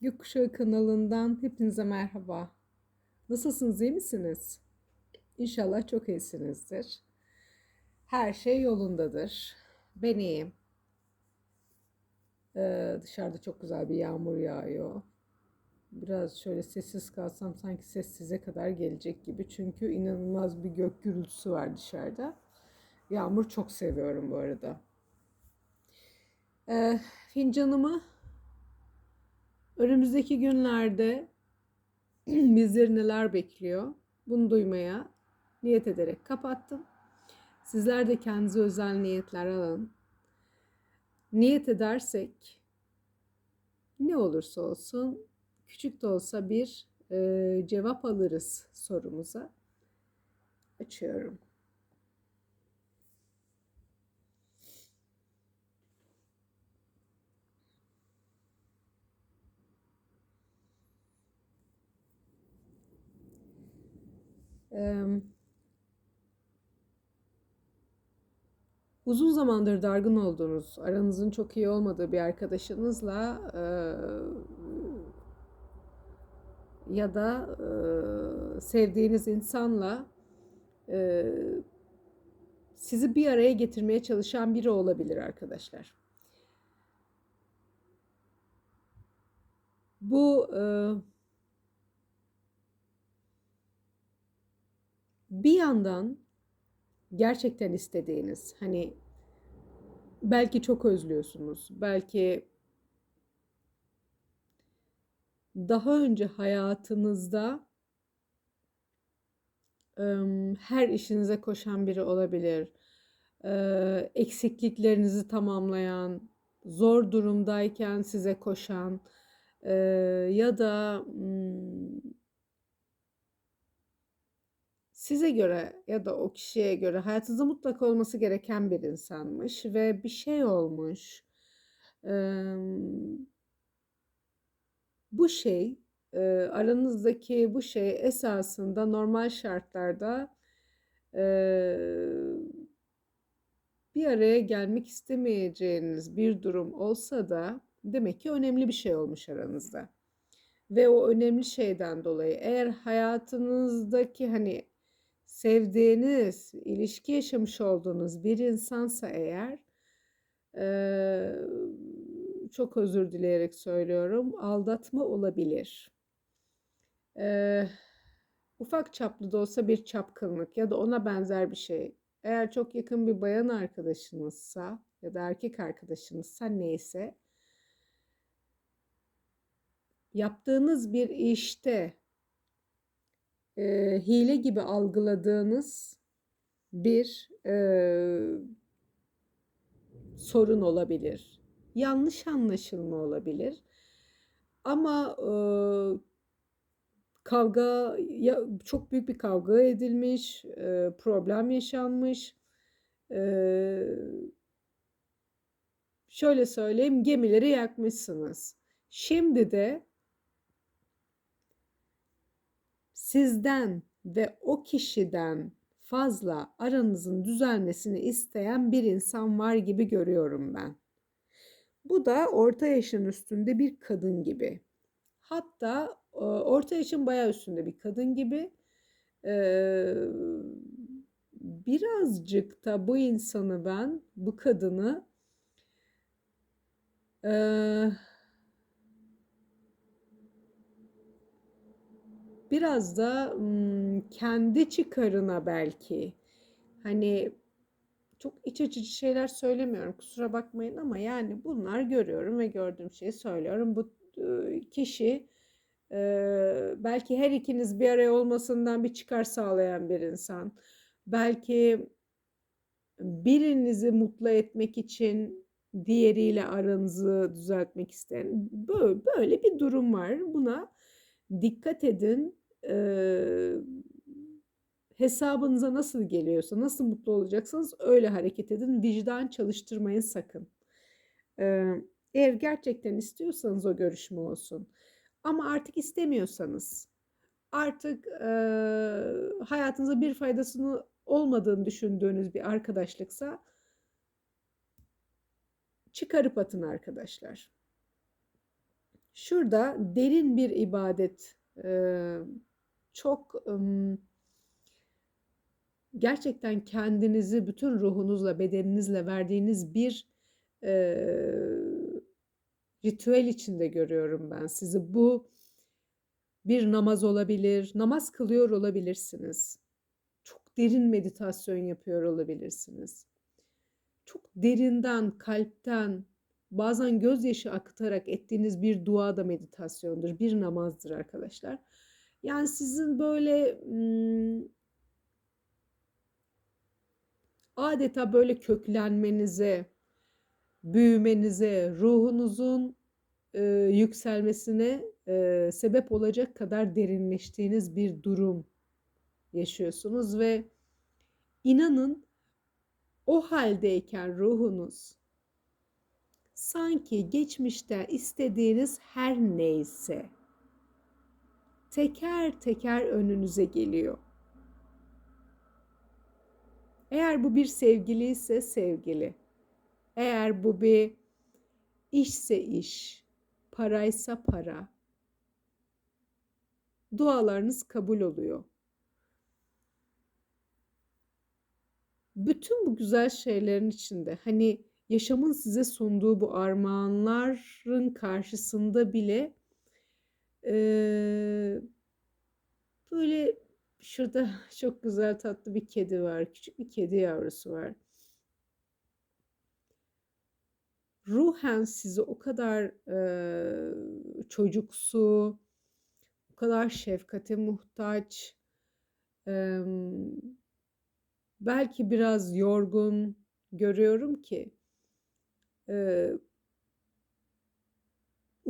Gökkuşağı kanalından hepinize merhaba. Nasılsınız, iyi misiniz? İnşallah çok iyisinizdir. Her şey yolundadır. Ben iyiyim. Ee, dışarıda çok güzel bir yağmur yağıyor. Biraz şöyle sessiz kalsam sanki ses size kadar gelecek gibi. Çünkü inanılmaz bir gök gürültüsü var dışarıda. Yağmur çok seviyorum bu arada. Ee, fincanımı Önümüzdeki günlerde bizleri neler bekliyor? Bunu duymaya niyet ederek kapattım. Sizler de kendinize özel niyetler alın. Niyet edersek ne olursa olsun küçük de olsa bir e, cevap alırız sorumuza. Açıyorum. Eee, uzun zamandır dargın olduğunuz, aranızın çok iyi olmadığı bir arkadaşınızla eee, ya da eee, sevdiğiniz insanla eee, sizi bir araya getirmeye çalışan biri olabilir arkadaşlar. Bu eee, bir yandan gerçekten istediğiniz, hani belki çok özlüyorsunuz, belki daha önce hayatınızda her işinize koşan biri olabilir. Eksikliklerinizi tamamlayan, zor durumdayken size koşan ya da mm, size göre ya da o kişiye göre hayatınızda mutlaka olması gereken bir insanmış ve bir şey olmuş. Bu şey, e, aranızdaki bu şey esasında normal şartlarda e, bir araya gelmek istemeyeceğiniz bir durum olsa da demek ki önemli bir şey olmuş aranızda. Ve o önemli şeyden dolayı eğer hayatınızdaki hani sevdiğiniz, ilişki yaşamış olduğunuz bir insansa eğer çok özür dileyerek söylüyorum, aldatma olabilir. Ufak çaplı da olsa bir çapkınlık ya da ona benzer bir şey. Eğer çok yakın bir bayan arkadaşınızsa ya da erkek arkadaşınızsa neyse yaptığınız bir işte e, hile gibi algıladığınız bir e, sorun olabilir. Yanlış anlaşılma olabilir. Ama e, kavga ya çok büyük bir kavga edilmiş, e, problem yaşanmış. E, şöyle söyleyeyim, gemileri yakmışsınız. Şimdi de sizden ve o kişiden fazla aranızın düzelmesini isteyen bir insan var gibi görüyorum ben. Bu da orta yaşın üstünde bir kadın gibi. Hatta e, orta yaşın bayağı üstünde bir kadın gibi. Ee, birazcık da bu insanı ben, bu kadını e, biraz da kendi çıkarına belki hani çok iç açıcı şeyler söylemiyorum kusura bakmayın ama yani bunlar görüyorum ve gördüğüm şeyi söylüyorum. Bu e, kişi belki her ikiniz bir araya olmasından bir çıkar sağlayan bir insan. Belki birinizi mutlu etmek için diğeriyle aranızı düzeltmek isteyen böyle, böyle bir durum var. Buna dikkat edin. Ee, hesabınıza nasıl geliyorsa, nasıl mutlu olacaksanız öyle hareket edin. Vicdan çalıştırmayın sakın. Ee, eğer gerçekten istiyorsanız o görüşme olsun. Ama artık istemiyorsanız, artık e, hayatınıza bir faydasını olmadığını düşündüğünüz bir arkadaşlıksa çıkarıp atın arkadaşlar. Şurada derin bir ibadet, eee, çok, gerçekten kendinizi bütün ruhunuzla, bedeninizle verdiğiniz bir, ritüel içinde görüyorum ben sizi. Bu bir namaz olabilir, namaz kılıyor olabilirsiniz. Çok derin meditasyon yapıyor olabilirsiniz. Çok derinden, kalpten, bazen gözyaşı akıtarak ettiğiniz bir dua da meditasyondur, bir namazdır arkadaşlar. Yani sizin böyle, adeta böyle köklenmenize, büyümenize, ruhunuzun, eee, yükselmesine, eee, sebep olacak kadar derinleştiğiniz bir durum yaşıyorsunuz ve inanın o hâldeyken ruhunuz sanki geçmişte istediğiniz her neyse teker teker önünüze geliyor. Eğer bu bir sevgiliyse sevgili, eğer bu bir işse iş, paraysa para, dualarınız kabul oluyor. Bütün bu güzel şeylerin içinde hani yaşamın size sunduğu bu armağanların karşısında bile böyle şurada çok güzel tatlı bir kedi var. Küçük bir kedi yavrusu var. Ruhen sizi o kadar eee, çocuksu, o kadar şefkate muhtaç, emm, belki biraz yorgun görüyorum ki eee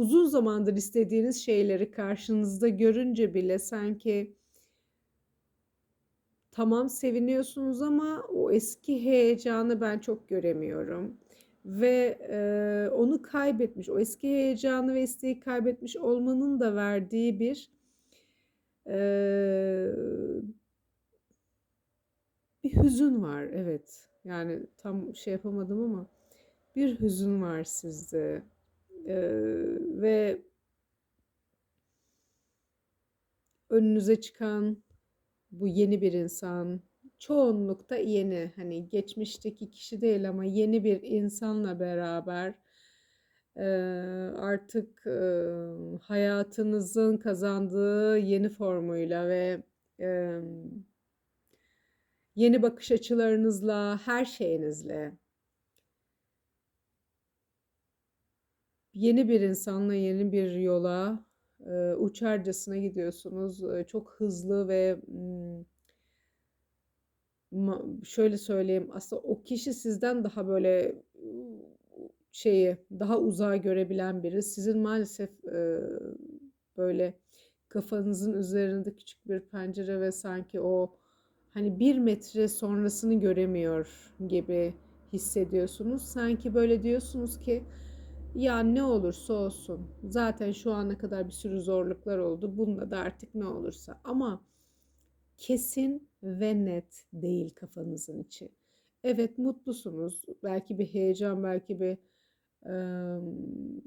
uzun zamandır istediğiniz şeyleri karşınızda görünce bile sanki tamam seviniyorsunuz ama o eski heyecanı ben çok göremiyorum ve, eee, onu kaybetmiş, o eski heyecanı ve isteği kaybetmiş olmanın da verdiği bir, eee bir hüzün var, evet. Yani tam şey yapamadım ama bir hüzün var sizde, eee, ve önünüze çıkan bu yeni bir insan, çoğunlukta yeni, hani geçmişteki kişi değil ama yeni bir insanla beraber, eee, artık, ııı, hayatınızın kazandığı yeni formuyla ve, emm yeni bakış açılarınızla, her şeyinizle yeni bir insanla, yeni bir yola, eee, uçarcasına gidiyorsunuz. Eee, çok hızlı ve, ma şöyle söyleyeyim, aslında o kişi sizden daha böyle, şeyi, daha uzağı görebilen biri. Sizin maalesef, eee, böyle kafanızın üzerinde küçük bir pencere ve sanki o, hani, 1 metre sonrasını göremiyor gibi hissediyorsunuz. Sanki böyle diyorsunuz ki, "Ya, ne olursa olsun, zaten şu ana kadar bir sürü zorluklar oldu. Bununla da artık ne olursa." Ama kesin ve net değil kafanızın içi. Evet, mutlusunuz. Belki bir heyecan, belki bir, emm,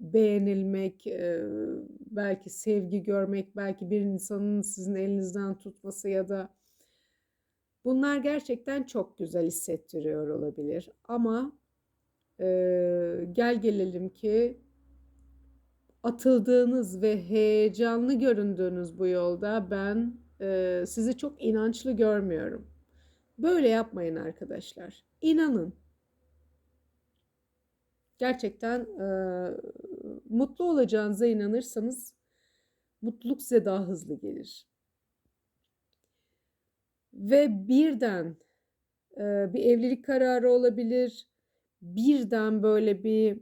beğenilmek, eee, belki sevgi görmek, belki bir insanın sizin elinizden tutması ya da bunlar gerçekten çok güzel hissettiriyor olabilir ama, eee, gel gelelim ki atıldığınız ve heyecanlı göründüğünüz bu yolda ben, eee, sizi çok inançlı görmüyorum. Böyle yapmayın arkadaşlar. İnanın. Gerçekten, eee, mutlu olacağınıza inanırsanız mutluluk size daha hızlı gelir. Ve birden, eee, bir evlilik kararı olabilir. Birden böyle bir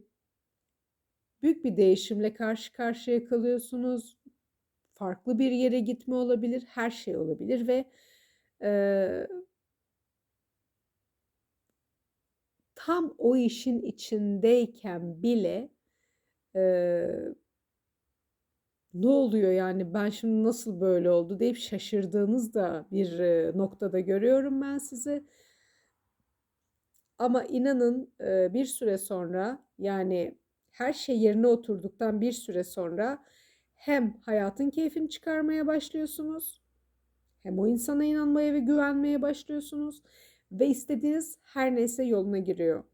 büyük bir değişimle karşı karşıya kalıyorsunuz. Farklı bir yere gitme olabilir, her şey olabilir ve, eee tam o işin içindeyken bile, eee "Ne oluyor yani, ben şimdi nasıl böyle oldu?" deyip şaşırdığınız da bir, noktada görüyorum ben sizi. Ama inanın, bir süre sonra, yani her şey yerine oturduktan bir süre sonra hem hayatın keyfini çıkarmaya başlıyorsunuz, hem o insana inanmaya ve güvenmeye başlıyorsunuz ve istediğiniz her neyse yoluna giriyor.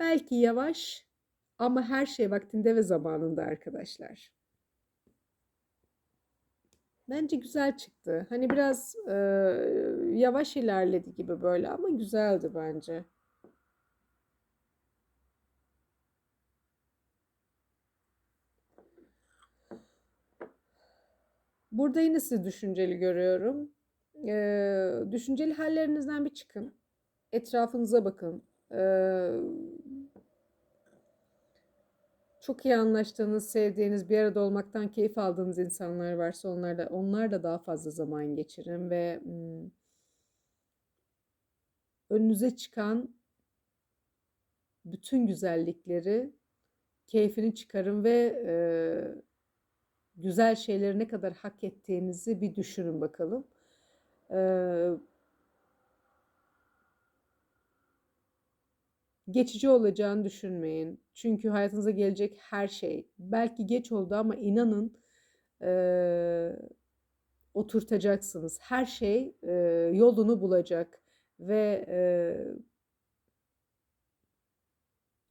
Belki yavaş ama her şey vaktinde ve zamanında arkadaşlar. Bence güzel çıktı. Hani biraz e, yavaş ilerledi gibi böyle ama güzeldi bence. Burada yine sizi düşünceli görüyorum. Ee, düşünceli hallerinizden bir çıkın. Etrafınıza bakın. Ee, çok iyi anlaştığınız, sevdiğiniz, bir arada olmaktan keyif aldığınız insanlar varsa onlarla onlarla daha fazla zaman geçirin ve hmm, önünüze çıkan bütün güzellikleri keyfini çıkarın ve e, güzel şeyleri ne kadar hak ettiğinizi bir düşünün bakalım. Ee, geçici olacağını düşünmeyin. Çünkü hayatınıza gelecek her şey belki geç oldu ama inanın e, oturtacaksınız. Her şey e, yolunu bulacak ve e,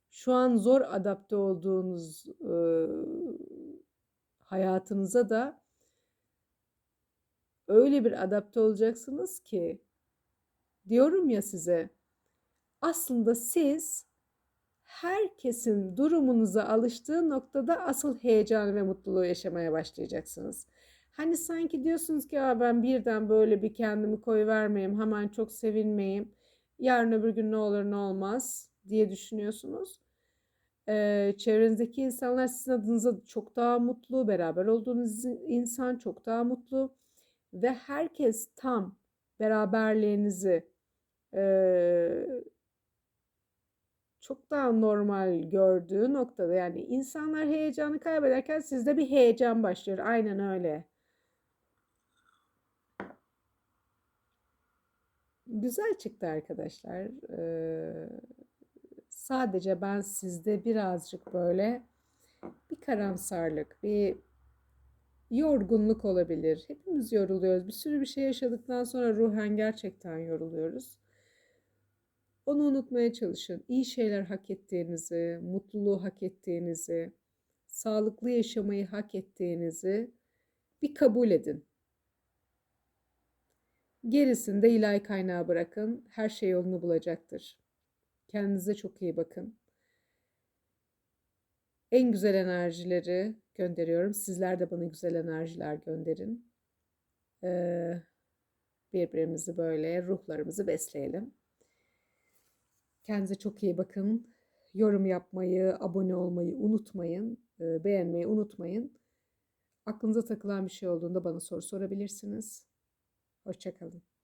şu an zor adapte olduğunuz e, hayatınıza da öyle bir adapte olacaksınız ki diyorum ya size aslında siz herkesin durumunuza alıştığı noktada asıl heyecan ve mutluluğu yaşamaya başlayacaksınız. Hani sanki diyorsunuz ki ben birden böyle bir kendimi koyuvermeyeyim, hemen çok sevinmeyeyim, yarın öbür gün ne olur ne olmaz diye düşünüyorsunuz. Ee, çevrenizdeki insanlar sizin adınıza çok daha mutlu, beraber olduğunuz insan çok daha mutlu ve herkes tam beraberliğinizi e, çok daha normal gördüğü noktada yani insanlar heyecanı kaybederken sizde bir heyecan başlıyor. Aynen öyle. Güzel çıktı arkadaşlar. Ee, sadece ben sizde birazcık böyle bir karamsarlık, bir yorgunluk olabilir. Hepimiz yoruluyoruz. Bir sürü bir şey yaşadıktan sonra ruhen gerçekten yoruluyoruz. Onu unutmaya çalışın. İyi şeyler hak ettiğinizi, mutluluğu hak ettiğinizi, sağlıklı yaşamayı hak ettiğinizi bir kabul edin. Gerisini de ilahi kaynağı bırakın. Her şey yolunu bulacaktır. Kendinize çok iyi bakın. En güzel enerjileri gönderiyorum. Sizler de bana güzel enerjiler gönderin. Ee, birbirimizi böyle ruhlarımızı besleyelim. Kendinize çok iyi bakın. Yorum yapmayı, abone olmayı unutmayın. Ee, beğenmeyi unutmayın. Aklınıza takılan bir şey olduğunda bana soru sorabilirsiniz. Hoşçakalın.